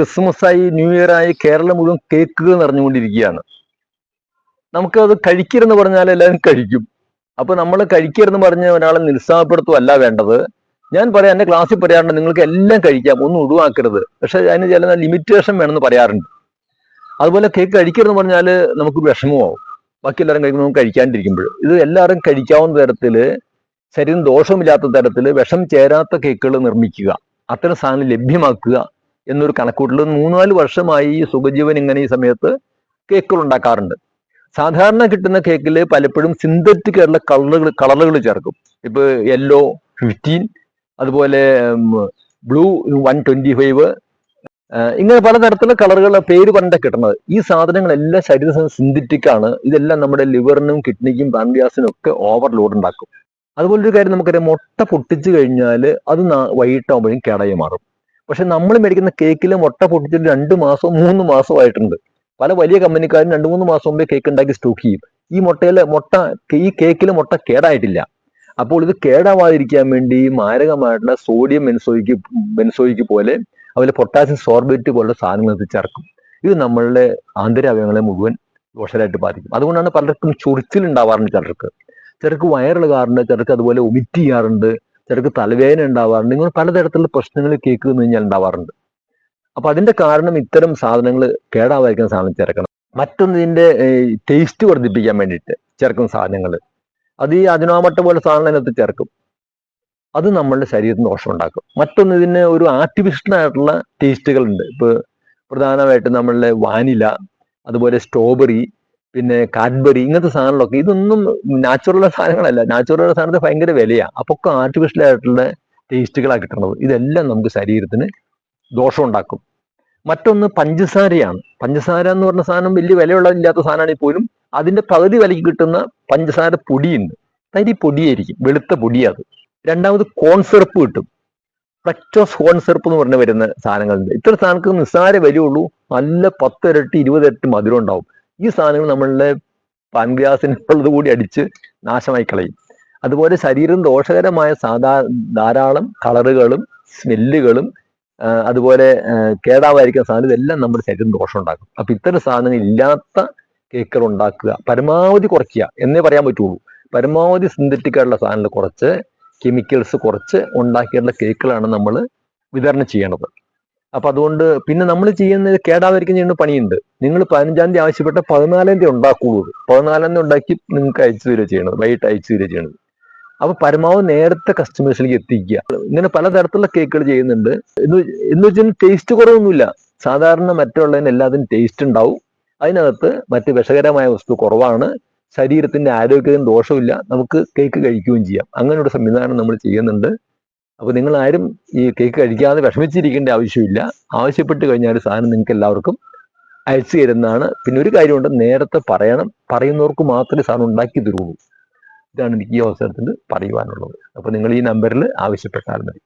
Christmas ആയി new year ആയി കേരളം മുഴുവൻ കേക്കുകൾ നിറഞ്ഞുകൊണ്ടിരിക്കുകയാണ് നമുക്കത് കഴിക്കരുതെന്ന് പറഞ്ഞാൽ എല്ലാവരും കഴിക്കും. അപ്പൊ നമ്മൾ കഴിക്കരുതെന്ന് പറഞ്ഞ ഒരാളെ നിരുത്സാഹപ്പെടുത്തുമല്ല വേണ്ടത്. ഞാൻ പറയാം എന്റെ ക്ലാസ്സിൽ പറയാറുണ്ട് നിങ്ങൾക്ക് എല്ലാം കഴിക്കാം ഒന്നും ഒഴിവാക്കരുത്. പക്ഷെ അതിന് ചില ലിമിറ്റേഷൻ വേണമെന്ന് പറയാറുണ്ട്. അതുപോലെ കേക്ക് കഴിക്കരുതെന്ന് പറഞ്ഞാൽ നമുക്ക് വിഷമമാവും. ബാക്കി എല്ലാവരും കഴിക്കുമ്പോൾ നമുക്ക് കഴിക്കാണ്ടിരിക്കുമ്പോൾ. ഇത് എല്ലാവരും കഴിക്കാവുന്ന തരത്തിൽ ശരീരം ദോഷമില്ലാത്ത തരത്തിൽ വിഷം ചേരാത്ത കേക്കുകൾ നിർമ്മിക്കുക. അത്തരം സാധനം ലഭ്യമാക്കുക. എന്നൊരു കണക്കൂട്ടൽ മൂന്നാൽ വർഷമായി ഈ സുഖജീവൻ ഇങ്ങനെ ഈ സമയത്ത് കേക്കുകൾ ഉണ്ടാക്കാറുണ്ട്. സാധാരണ കിട്ടുന്ന കേക്കിൽ പലപ്പോഴും സിന്തറ്റിക് ആയിട്ടുള്ള കളറുകൾ കളറുകൾ ചേർക്കും. ഇപ്പൊ യെല്ലോ ഫിഫ്റ്റീൻ അതുപോലെ ബ്ലൂ വൺ ട്വന്റി ഫൈവ് ഇങ്ങനെ പലതരത്തിലുള്ള കളറുകളുടെ പേര് പറഞ്ഞിട്ട് കിട്ടുന്നത്. ഈ സാധനങ്ങളെല്ലാം ശരീര സിന്തറ്റിക് ആണ്. ഇതെല്ലാം നമ്മുടെ ലിവറിനും കിഡ്നിക്കും പാൻഗ്യാസിനും ഒക്കെ ഓവർലോഡ് ഉണ്ടാക്കും. അതുപോലെ ഒരു കാര്യം നമുക്കറിയാം മുട്ട പൊട്ടിച്ചു കഴിഞ്ഞാൽ അത് വൈകിട്ടാകുമ്പോഴും കേടായി മാറും. പക്ഷെ നമ്മൾ മേടിക്കുന്ന കേക്കിൽ മുട്ട പൊട്ടിച്ചിട്ട് രണ്ട് മാസവും മൂന്ന് മാസവും ആയിട്ടുണ്ട്. പല വലിയ കമ്പനിക്കാരും രണ്ട് മൂന്ന് മാസം മുമ്പേ കേക്ക് ഉണ്ടാക്കി സ്റ്റോക്ക് ചെയ്യും. ഈ മുട്ടയിൽ മുട്ട ഈ കേക്കിൽ മുട്ട കേടായിട്ടില്ല. അപ്പോൾ ഇത് കേടാവാതിരിക്കാൻ വേണ്ടി മാരകമായിട്ടുള്ള സോഡിയം ബെൻസോയിക്ക് ബെൻസോയിക്ക് പോലെ അതുപോലെ പൊട്ടാസ്യം സോർബേറ്റ് പോലുള്ള സാധനങ്ങൾ ചേർക്കും. ഇത് നമ്മളുടെ ആന്തരാവയവങ്ങളെ മുഴുവൻ ദോഷമായിട്ട് ബാധിക്കും. അതുകൊണ്ടാണ് പലർക്കും ചൊറിച്ചിൽ ചിലർക്ക്. ചിലർക്ക് വയറിളകാറുണ്ട് ചിലർക്ക് അതുപോലെ ഒമിറ്റ് ചെയ്യാറുണ്ട്. ചിലർക്ക് തലവേദന ഉണ്ടാവാറുണ്ട്. ഇങ്ങനെ പലതരത്തിലുള്ള പ്രശ്നങ്ങൾ കേക്ക് കഴിഞ്ഞാൽ ഉണ്ടാവാറുണ്ട്. അപ്പൊ അതിന്റെ കാരണം ഇത്തരം സാധനങ്ങൾ കേടാവാതിരിക്കുന്ന സാധനം ചേർക്കണം. മറ്റൊന്ന് ഇതിന്റെ ടേസ്റ്റ് വർദ്ധിപ്പിക്കാൻ വേണ്ടിയിട്ട് ചേർക്കുന്ന സാധനങ്ങൾ അത് ഈ അജിനോമട്ട പോലെ സാധനം അതിനകത്ത് ചേർക്കും. അത് നമ്മളുടെ ശരീരത്തിന് ദോഷം ഉണ്ടാക്കും മറ്റൊന്ന് ഇതിന് ഒരു ആർട്ടിഫിഷ്യൽ ആയിട്ടുള്ള ടേസ്റ്റുകൾ ഉണ്ട് ഇപ്പൊ പ്രധാനമായിട്ടും നമ്മളുടെ വാനില അതുപോലെ സ്ട്രോബെറി പിന്നെ കാഡ്ബറി ഇങ്ങനത്തെ സാധനങ്ങളൊക്കെ ഇതൊന്നും നാച്ചുറൽ സാധനങ്ങളല്ല. നാച്ചുറൽ സാധനത്തിന് ഭയങ്കര വിലയാണ് അപ്പൊ ഒക്കെ ആർട്ടിഫിഷ്യൽ ആയിട്ടുള്ള ടേസ്റ്റുകളാണ് കിട്ടുന്നത് ഇതെല്ലാം നമുക്ക് ശരീരത്തിന് ദോഷം ഉണ്ടാക്കും മറ്റൊന്ന് പഞ്ചസാരയാണ്. പഞ്ചസാര എന്ന് പറഞ്ഞ സാധനം വലിയ വിലയുള്ള ഇല്ലാത്ത സാധനമാണെങ്കിൽ പോലും അതിന്റെ പകുതി വിലയ്ക്ക് കിട്ടുന്ന പഞ്ചസാര പൊടിയുണ്ട്. തരി പൊടിയായിരിക്കും. വെളുത്ത പൊടിയത്. രണ്ടാമത് കോൺ സിറപ്പ് കിട്ടും. ഫ്ലക്ടോസ് കോൺ സിറപ്പ് എന്ന് പറഞ്ഞ് വരുന്ന സാധനങ്ങളുണ്ട്. ഇത്ര സാധനങ്ങൾക്ക് നിസ്സാര വിലയുള്ളൂ. നല്ല പത്ത് ഇരട്ടി ഇരുപത് ഇരട്ടി മധുരം ഉണ്ടാവും. ഈ സാധനങ്ങൾ നമ്മളുടെ പാൻഗ്രാസിനുള്ളത് കൂടി അടിച്ച് നാശമായി കളയും. അതുപോലെ ശരീരം ദോഷകരമായ സാധാ ധാരാളം കളറുകളും സ്മെല്ലുകളും അതുപോലെ കേടാവായിരിക്കുന്ന സാധനം ഇതെല്ലാം നമ്മുടെ ശരീരം ദോഷം ഉണ്ടാക്കും. അപ്പൊ ഇത്തരം സാധനങ്ങൾ ഇല്ലാത്ത കേക്കുകൾ ഉണ്ടാക്കുക പരമാവധി കുറയ്ക്കുക എന്നേ പറയാൻ പറ്റുള്ളൂ. പരമാവധി സിന്തറ്റിക് ആയിട്ടുള്ള സാധനങ്ങൾ കുറച്ച് കെമിക്കൽസ് കുറച്ച് ഉണ്ടാക്കിയിട്ടുള്ള കേക്കുകളാണ് നമ്മൾ വിതരണം ചെയ്യണത് അപ്പൊ അതുകൊണ്ട് പിന്നെ നമ്മൾ ചെയ്യുന്ന കേടാതിരിക്കുന്ന ചെയ്യുന്ന പണിയുണ്ട്. നിങ്ങൾ പതിനഞ്ചാം തീയതി ആവശ്യപ്പെട്ട പതിനാലാം തീയതി ഉണ്ടാക്കുള്ളൂ. പതിനാലാം തീയതി ഉണ്ടാക്കി നിങ്ങൾക്ക് അയച്ചു തരിക ചെയ്യണത്. വൈകിട്ട് അയച്ചു തരിക ചെയ്യണത്. അപ്പൊ പരമാവധി നേരത്തെ കസ്റ്റമേഴ്സിലേക്ക് എത്തിക്കുക. ഇങ്ങനെ പലതരത്തിലുള്ള കേക്കുകൾ ചെയ്യുന്നുണ്ട്. എന്ന് എന്ന് വെച്ചാൽ ടേസ്റ്റ് കുറവൊന്നുമില്ല. സാധാരണ മറ്റുള്ളതിന് എല്ലാത്തിനും ടേസ്റ്റ് ഉണ്ടാവും. അതിനകത്ത് മറ്റ് വിഷകരമായ വസ്തു കുറവാണ്. ശരീരത്തിന്റെ ആരോഗ്യത്തിന് ദോഷമില്ല നമുക്ക് കേക്ക് കഴിക്കുകയും ചെയ്യാം. അങ്ങനെയുള്ള സംവിധാനം നമ്മൾ ചെയ്യുന്നുണ്ട്. അപ്പൊ നിങ്ങൾ ആരും ഈ കേക്ക് കഴിക്കാതെ വിഷമിച്ചിരിക്കേണ്ട ആവശ്യമില്ല. ആവശ്യപ്പെട്ട് കഴിഞ്ഞാൽ സാധനം നിങ്ങൾക്ക് എല്ലാവർക്കും അയച്ചു തരുന്നതാണ്. പിന്നെ ഒരു കാര്യമുണ്ട് നേരത്തെ പറയണം പറയുന്നവർക്ക് മാത്രമേ സാധനം ഉണ്ടാക്കി തരുള്ളൂ ഇതാണ് എനിക്ക് ഈ അവസരത്തിൽ പറയുവാനുള്ളത്. അപ്പോൾ നിങ്ങൾ ഈ നമ്പറിൽ ആവശ്യപ്പെട്ടാൽ മതി.